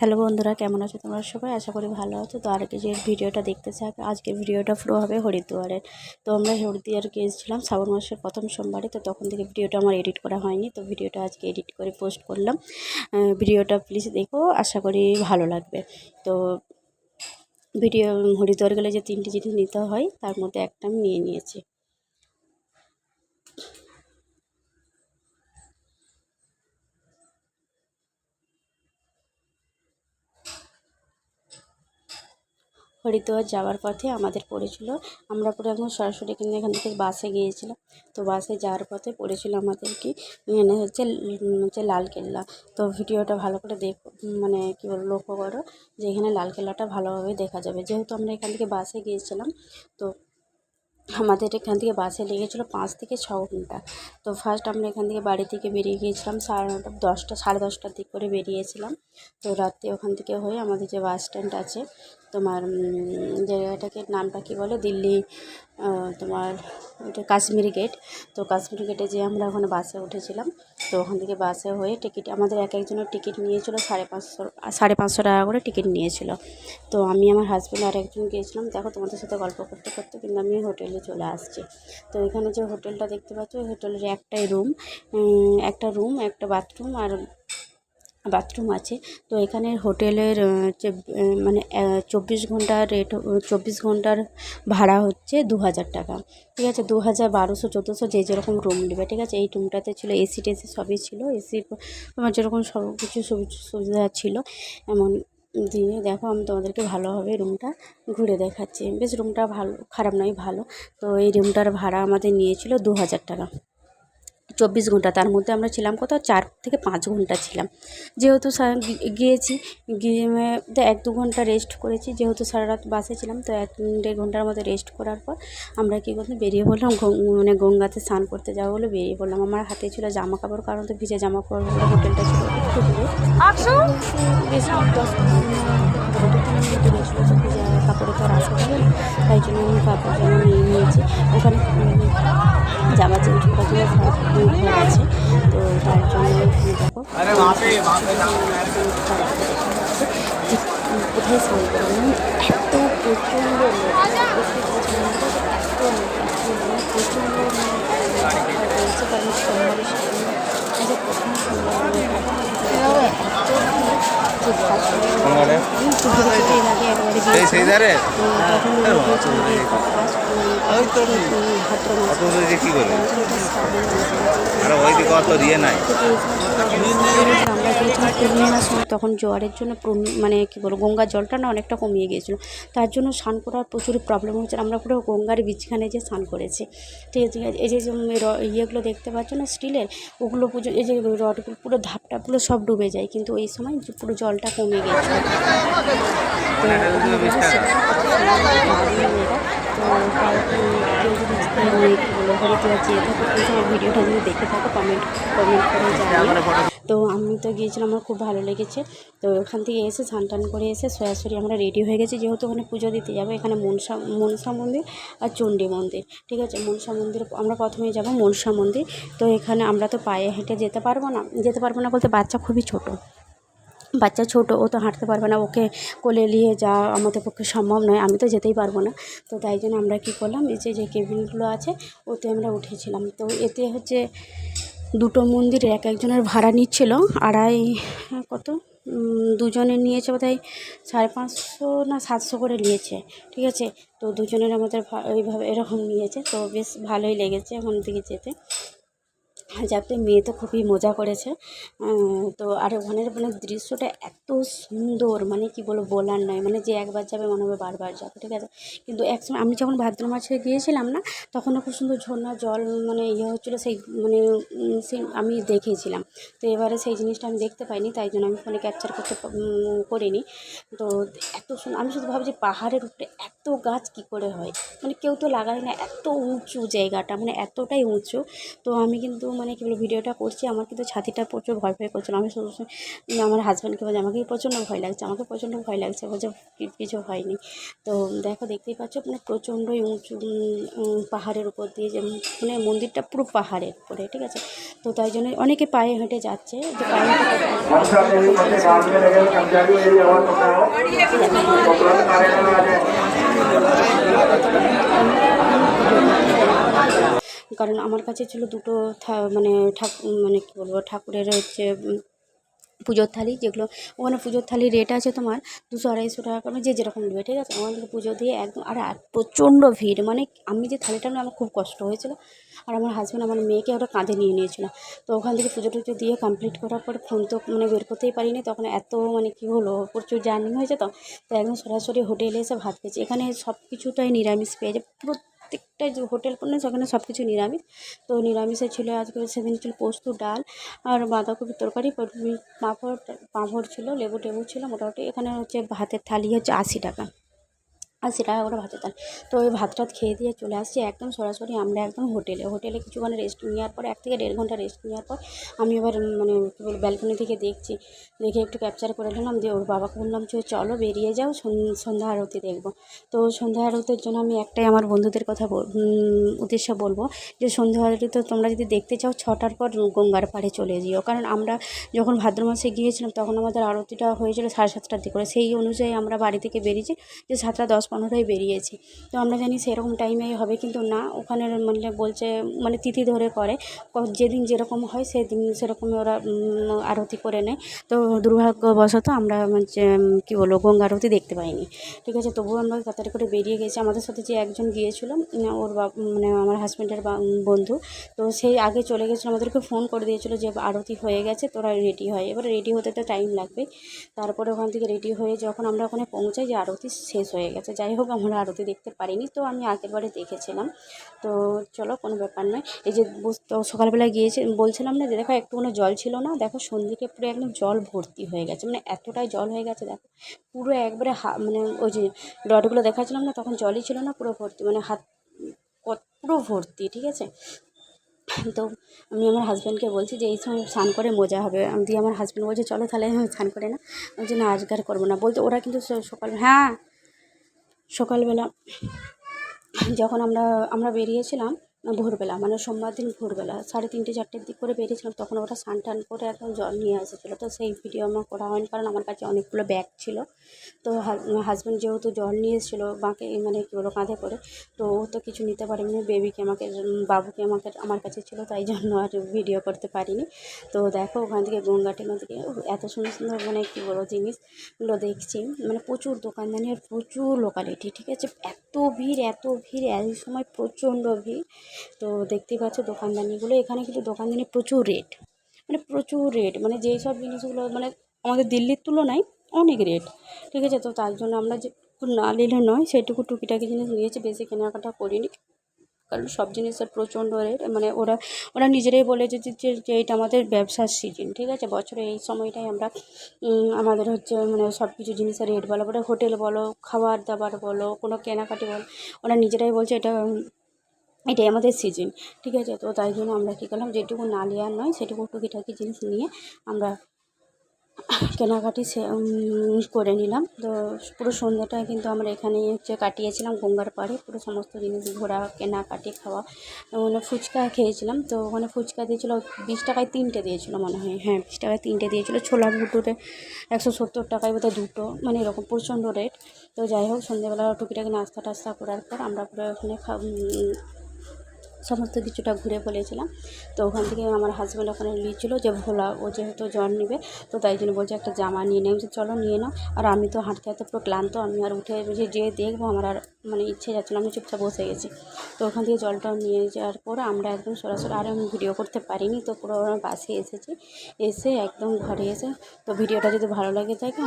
Hello বন্ধুরা, কেমন আছো তোমরা সবাই? আশা করি ভালো আছো। তো আর যে ভিডিওটা দেখতে চাক আজকের ভিডিওটা পুরো হবে হরিদ্বারের। তো আমরা হরিদ্বার গিয়েছিলাম শ্রাবণ মাসের প্রথম সোমবারে, তো তখন থেকে ভিডিওটা আমার এডিট করা হয়নি। তো ভিডিওটা আজকে এডিট করে পোস্ট করলাম। ভিডিওটা প্লিজ দেখো, আশা করি ভালো লাগবে। তো ভিডিও, হরিদ্বার গেলে যে তিনটি জিনিস নিতে হয়, তার মধ্যে একটা আমি নিয়ে নিয়েছি। হরিদ্বার যাওয়ার পথে আমাদের পড়েছিল। আমরা পুরো একদম সরাসরি কিন্তু এখান থেকে বাসে গিয়েছিলাম। তো বাসে যাওয়ার পথে পড়েছিল আমাদের কি মানে হচ্ছে হচ্ছে লালকেল্লা। তো ভিডিওটা ভালো করে দেখ মানে কী বলব, লক্ষ্য করো যে এখানে লালকেল্লাটা ভালোভাবে দেখা যাবে। যেহেতু আমরা এখান থেকে বাসে গিয়েছিলাম, তো আমাদের এখান থেকে বাসে লেগেছিলো পাঁচ থেকে ছ ঘণ্টা। তো ফার্স্ট আমরা এখান থেকে বাড়ি থেকে বেরিয়ে গিয়েছিলাম, সাড়ে নটা দশটা, সাড়ে দশটার দিক করে বেরিয়েছিলাম। তো রাত্রে ওখান থেকে হয়ে আমাদের যে বাস স্ট্যান্ড আছে, তোমার জায়গাটাকে নামটা কী বলে? দিল্লি তোমার ওইটা কাশ্মীরি গেট তো কাশ্মীরি গেটে যেয়ে আমরা ওখানে বাসে উঠেছিলাম। তো ওখান থেকে বাসে হয়ে টিকিট আমাদের এক একজনের টিকিট নিয়েছিল সাড়ে পাঁচশো সাড়ে পাঁচশো টাকা করে টিকিট নিয়েছিল। তো আমি, আমার হাজব্যান্ড আর একজন গিয়েছিলাম। দেখো, তোমাদের সাথে গল্প করতে করতে কিন্তু আমি হোটেলে চলে আসছি। তো এখানে যে হোটেলটা দেখতে পাচ্ছ, ওই হোটেলের একটাই রুম একটা রুম একটা বাথরুম আর বাথরুম আছে। তো এখানের হোটেলের মানে চব্বিশ ঘণ্টার রেট চব্বিশ ঘণ্টার ভাড়া হচ্ছে দু হাজার টাকা। ঠিক আছে? দু হাজার বারোশো, চোদ্দোশো যে যেরকম রুম নেবে। ঠিক আছে? এই রুমটাতে ছিল এসি টেসি সবই ছিল। এসি তোমার যেরকম সব কিছু সুবি- সুবিধা ছিল, এমন দিয়ে দেখো আমি তোমাদেরকে ভালোভাবে রুমটা ঘুরে দেখাচ্ছি। বেশ রুমটা ভালো, খারাপ নয়, ভালো। তো এই রুমটার ভাড়া আমাদের নিয়েছিল দু হাজার টাকা। চব্বিশ ঘণ্টা তার মধ্যে আমরা ছিলাম কোথাও চার থেকে পাঁচ ঘণ্টা ছিলাম। যেহেতু গিয়েছি গিয়ে এক দু ঘণ্টা রেস্ট করেছি যেহেতু সারা রাত বাসে ছিলাম তো এক দেড় ঘণ্টার মতো রেস্ট করার পর আমরা কী করলাম বেরিয়ে পড়লাম মানে গঙ্গাতে স্নান করতে যাব বলে বেরিয়ে পড়লাম। আমার হাতে ছিল জামা কাপড় কারণ তো ভিজে জামা কাপড় হোটেলটা ছিল একটু দূরে। বেশ কাপড়ে তো না তাই জন্য আমি পাপার জন্য নিয়ে নিয়েছি। ওখানে জামা চেঞ্জ করার জন্য ঘর আছে। তো তার জন্য কোথায় স্নান মানে এত প্রচণ্ড প্রচণ্ড বলছে কারণ প্রথম সোমবার? এত সেই সেই ধারে? তখন তো কি করে অত ইয়ে নাই। জোয়ারের জন্য মানে কী বলব গঙ্গার জলটা না অনেকটা কমিয়ে গিয়েছিল। তার জন্য স্নান করার প্রচুর প্রবলেম হচ্ছে। আমরা পুরো গঙ্গার বীজখানে যে স্নান করেছি। ঠিক আছে এই যে ইয়েগুলো দেখতে পাচ্ছ না স্টিলের ওগুলো পুজো এই যে রডগুলো পুরো ধাপটাপগুলো সব ডুবে যায়। কিন্তু এই সময় যে পুরো জলটা কমে গেছিল ভিডিওটা যদি দেখে থাকো কমেন্ট কমেন্ট করে তো আমি তো গিয়েছিলাম, আমার খুব ভালো লেগেছে। তো ওখান থেকে এসে স্নান টান করে এসে সরাসরি আমরা রেডি হয়ে গেছি। যেহেতু ওখানে পুজো দিতে যাব, এখানে মনসা মনসা মন্দির আর চণ্ডী মন্দির, ঠিক আছে? মনসা মন্দির, আমরা প্রথমেই যাব মনসা মন্দির। তো এখানে আমরা তো পায়ে হেঁটে যেতে পারব না, যেতে পারব না বলতে বাচ্চা খুবই ছোটো। বাচ্চা ছোটো, ও তো হাঁটতে পারবে না, ওকে কোলে নিয়ে যাওয়া আমাদের পক্ষে সম্ভব নয়, আমি তো যেতেই পারব না। তো তাই জন্য আমরা কী করলাম, এই যে যে কেবিনগুলো আছে, ওতে আমরা উঠেছিলাম। তো এতে হচ্ছে দুটো মন্দিরে এক একজনের ভাড়া নিচ্ছিল, আড়াই, কত? দুজনে নিয়েছে বোধহয় সাড়ে পাঁচশো না সাতশো করে নিয়েছে, ঠিক আছে? তো দুজনের আমাদের ওইভাবে এরকম নিয়েছে, তো বেশ ভালোই লেগেছে ওখান থেকে যেতে। যাতে মেয়ে তো খুবই মজা করেছে। তো আর ওখানের মানে দৃশ্যটা এত সুন্দর মানে কি বলব বলার নয়। মানে যে একবার যাবে মনে হবে বারবার যাবে, ঠিক আছে? কিন্তু এক সময় আমি যখন ভাদ্র মাসে গিয়েছিলাম না তখনও খুব সুন্দর ঝর্ণা জল মানে ইয়ে হচ্ছিল, সেই মানে সেই আমি দেখেছিলাম। তো এবারে সেই জিনিসটা আমি দেখতে পাইনি, তাই জন্য আমি ফোনে ক্যাপচার করতে করিনি। তো এত সুন্দর আমি শুধু ভাবছি পাহাড়ের উপরে এত গাছ কি করে হয়? মানে কেউ তো লাগায় না, এত উঁচু জায়গাটা মানে এতটাই উঁচু। তো আমি কিন্তু মানে কী বলব, ভিডিওটা করছি, আমার কিন্তু ছাতিটা প্রচুর ভয় ভয় করছিল। আমি আমার হাজব্যান্ডকে বলছি, আমাকে প্রচণ্ড ভয় লাগছে, আমাকে প্রচণ্ড ভয় লাগছে। বলছে কিছু হয়নি। তো দেখো, দেখতেই পাচ্ছ মানে প্রচণ্ডই উঁচু পাহাড়ের উপর দিয়ে যে মানে মন্দিরটা পুরো পাহাড়ের উপরে, ঠিক আছে? তো তাই জন্য অনেকে পায়ে হেঁটে যাচ্ছে, যে পায়ে হেঁটে কারণ আমার কাছে ছিল দুটো মানে ঠাকুর মানে কী বলব, ঠাকুরের হচ্ছে পুজোর থালি যেগুলো, ওখানে পুজোর থালির রেট আছে তোমার দুশো আড়াইশো টাকা করে, যে যেরকম নেবে, ঠিক আছে? ওখান থেকে পুজো দিয়ে একদম, আর প্রচণ্ড ভিড় মানে আমি যে থালিটা নিয়ে আমার খুব কষ্ট হয়েছিল। আর আমার হাজব্যান্ড আমার মেয়েকে ওরা কাঁধে নিয়ে নিয়েছিল। তো ওখান থেকে পুজো টুজো দিয়ে কমপ্লিট করার পর ফোন তো মানে বের করতেই পারিনি, তখন এত মানে কী হলো প্রচুর জার্নি হয়েছে তো। তো একদম সরাসরি হোটেলে এসে ভাত খেয়েছি। এখানে সব কিছুটাই নিরামিষ পেয়ে যায় প্রত্যেকটা যে হোটেল করলে সেখানে সব কিছু নিরামিষ। তো নিরামিষে ছিল আজকে সেদিন ছিল পোস্ত, ডাল আর বাঁধাকপির তরকারি, পাঁপড় পাঁপড় ছিল, লেবু টেবু ছিল মোটামুটি। এখানে হচ্ছে ভাতের থালি হচ্ছে আশি টাকা। আশি টাকা করে ভাতের থালি তো ওই ভাত টাত খেয়ে দিয়ে চলে আসছি একদম সরাসরি আমরা একদম হোটেলে। হোটেলে কিছুক্ষণ রেস্ট নেওয়ার পর, এক থেকে দেড় ঘণ্টা রেস্ট নেওয়ার পর আমি এবার মানে কী ব্যালকনি থেকে দেখছি। দেখে একটু ক্যাপচার করে নিলাম, দিয়ে ওর বাবাকে বললাম যে চলো বেরিয়ে যাও, সন- সন্ধ্যা আরতি দেখব। তো সন্ধ্যা আরতির জন্য আমি একটাই আমার বন্ধুদের কথা উদ্দেশ্যে বলব যে সন্ধ্যা আরতি তো তোমরা যদি দেখতে চাও, ছটার পর গঙ্গার পাড়ে চলে যেও। কারণ আমরা যখন ভাদ্র মাসে গিয়েছিলাম, তখন আমাদের আরতিটা হয়েছিল সাড়ে সাতটার দিকে করে। সেই অনুযায়ী আমরা বাড়ি থেকে বেরিয়েছি যে সাতটা দশ পনেরোয় বেরিয়েছি। তো আমরা জানি সেরকম টাইমে হবে কিন্তু না। ওখানে মানে বলছে মানে তিথি ধরে করে। যেদিন যেরকম হয় সেদিন সেরকমই ওরা আরতি করে নেয়। তো দুর্ভাগ্যবশত আমরা হচ্ছে কী বলব, গঙ্গা আরতি দেখতে পাইনি। ঠিক আছে, তবুও আমরা তাড়াতাড়ি করে বেরিয়ে গেছি। আমাদের সাথে যে একজন গিয়েছিল ওর মানে আমার হাজব্যান্ডের বন্ধু, তো সেই আগে চলে গেছিল। আমাদেরকে ফোন করে দিয়েছিলো যে আরতি হয়ে গেছে, তোরা রেডি হয়। এবার রেডি হতে তো টাইম লাগবে তারপরে ওখান থেকে রেডি হয়ে যখন আমরা ওখানে পৌঁছাই যে আরতি শেষ হয়ে গেছে। যাই হোক, আমরা আরতি দেখতে পারিনি, তো আমি আগের বারে দেখেছিলাম। তো চলো, কোনো ব্যাপার নয়। এই যে তো সকালবেলা গিয়েছে, বলছিলাম না যে দেখো একটুকুনো জল ছিল না। দেখো সন্ধ্যেকে পুরো একদম জল ভর্তি হয়ে গেছে। মানে এতটাই জল হয়ে গেছে, দেখো। পুরো একবারে হা মানে ওই যে রডগুলো দেখাচ্ছিলাম না, তখন জলই ছিল না, পুরো ভর্তি মানে হাত পুরো ভর্তি, ঠিক আছে? তো আমি আমার হাজব্যান্ডকে বলছি যে, এই সময় স্নান করে মজা হবে। দিয়ে আমার হাজব্যান্ড বলছে, চলো তাহলে, স্নান করে না বলছি, না আজকে করব না। বলতে ওরা কিন্তু সকাল হ্যাঁ সকালবেলা যখন আমরা আমরা বেরিয়েছিলাম ভোরবেলা মানে সোমবার দিন ভোরবেলা, সাড়ে তিনটে, চারটের দিক করে বেরিয়েছিলাম, তখন ওরা স্নান টান করে একদম জল নিয়ে এসেছিল। তো সেই ভিডিও আমার করা হয়নি, কারণ আমার কাছে অনেকগুলো ব্যাগ ছিল। তো হাজব্যান্ড যেহেতু জল নিয়ে এসেছিল বাঁকে মানে কী বলো কাঁধে করে, তো ও তো কিছু নিতে পারেনি বেবিকে আমাকে, বাবুকে আমাকে, আমার কাছে ছিল, তাই জন্য আর ভিডিও করতে পারিনি। তো দেখো, ওখান থেকে গঙ্গাটি নদীকে এত সুন্দর সুন্দর মানে কী বলো জিনিসগুলো দেখছি। মানে প্রচুর দোকানদানি আর প্রচুর লোকালিটি ঠিক আছে? এত ভিড়, এত ভিড়, এই সময় প্রচণ্ড ভিড়। তো দেখতেই পাচ্ছ দোকানদানিগুলো, এখানে কিন্তু দোকানদানি প্রচুর রেট মানে প্রচুর রেট মানে যেই সব জিনিসগুলো মানে আমাদের দিল্লির তুলনায় অনেক রেট ঠিক আছে? তো তার জন্য আমরা যে না নিলে নয়, সেটুকু টুকিটাকি জিনিস নিয়েছি, বেশি কেনাকাটা করিনি। কারণ সব জিনিসের প্রচণ্ড রেট মানে ওরা ওরা নিজেরাই বলেছে যে যে যে এটা আমাদের ব্যবসার সিজন ঠিক আছে? বছরে এই সময়টাই আমরা আমাদের হচ্ছে মানে সব কিছু জিনিসের রেট বলো ওটা হোটেল বলো, খাবার দাবার বলো, কোনো কেনাকাটি বলো, ওরা নিজেরাই বলছে এটা, এটাই আমাদের সিজন ঠিক আছে? তো তাই জন্য আমরা কী করলাম, যেটুকু না নেওয়ার নয়, সেটুকু টুকিটাকি জিনিস নিয়ে আমরা কেনাকাটি সে করে নিলাম। তো পুরো সন্ধ্যাটা কিন্তু আমরা এখানেই হচ্ছে কাটিয়েছিলাম গঙ্গার পাড়ে। পুরো সমস্ত জিনিস, ঘোরা, কেনাকাটি, খাওয়া ওখানে ফুচকা খেয়েছিলাম। তো ওখানে ফুচকা দিয়েছিলো বিশ টাকায় তিনটে দিয়েছিলো মনে হয়। হ্যাঁ বিশ টাকায় তিনটে দিয়েছিলো। ছোলা ভুটুরে একশো সত্তর টাকায় বোধহয় দুটো মানে এরকম প্রচণ্ড রেট তো যাই হোক, সন্ধ্যেবেলা টুকিটাকি নাস্তা টাস্তা করার পর আমরা পুরো ওখানে খা সমস্ত কিছুটা ঘুরে ফেলেছিলাম তো ওখান থেকে আমার হাজব্যান্ড ওখানে নিয়েছিল যে, ভোলা, ও যেহেতু জল নেবে, তো তাই জন্য বলছে একটা জামা নিয়ে নেই। চলো নিয়ে নাও। আর আমি তো হাঁটতে হাঁটতে পুরো ক্লান্ত। আমি আর উঠে যে যে দেখব, আমার আর মানে ইচ্ছে যাচ্ছিল আমি চুপচাপ বসে গেছি। তো ওখান থেকে জলটা নিয়ে যাওয়ার পর আমরা একদম সরাসরি আর আমি ভিডিও করতে পারিনি। তো পুরো আমার বাসে এসেছি। এসে একদম ঘরে এসে, তো ভিডিওটা যদি ভালো লাগে থাকে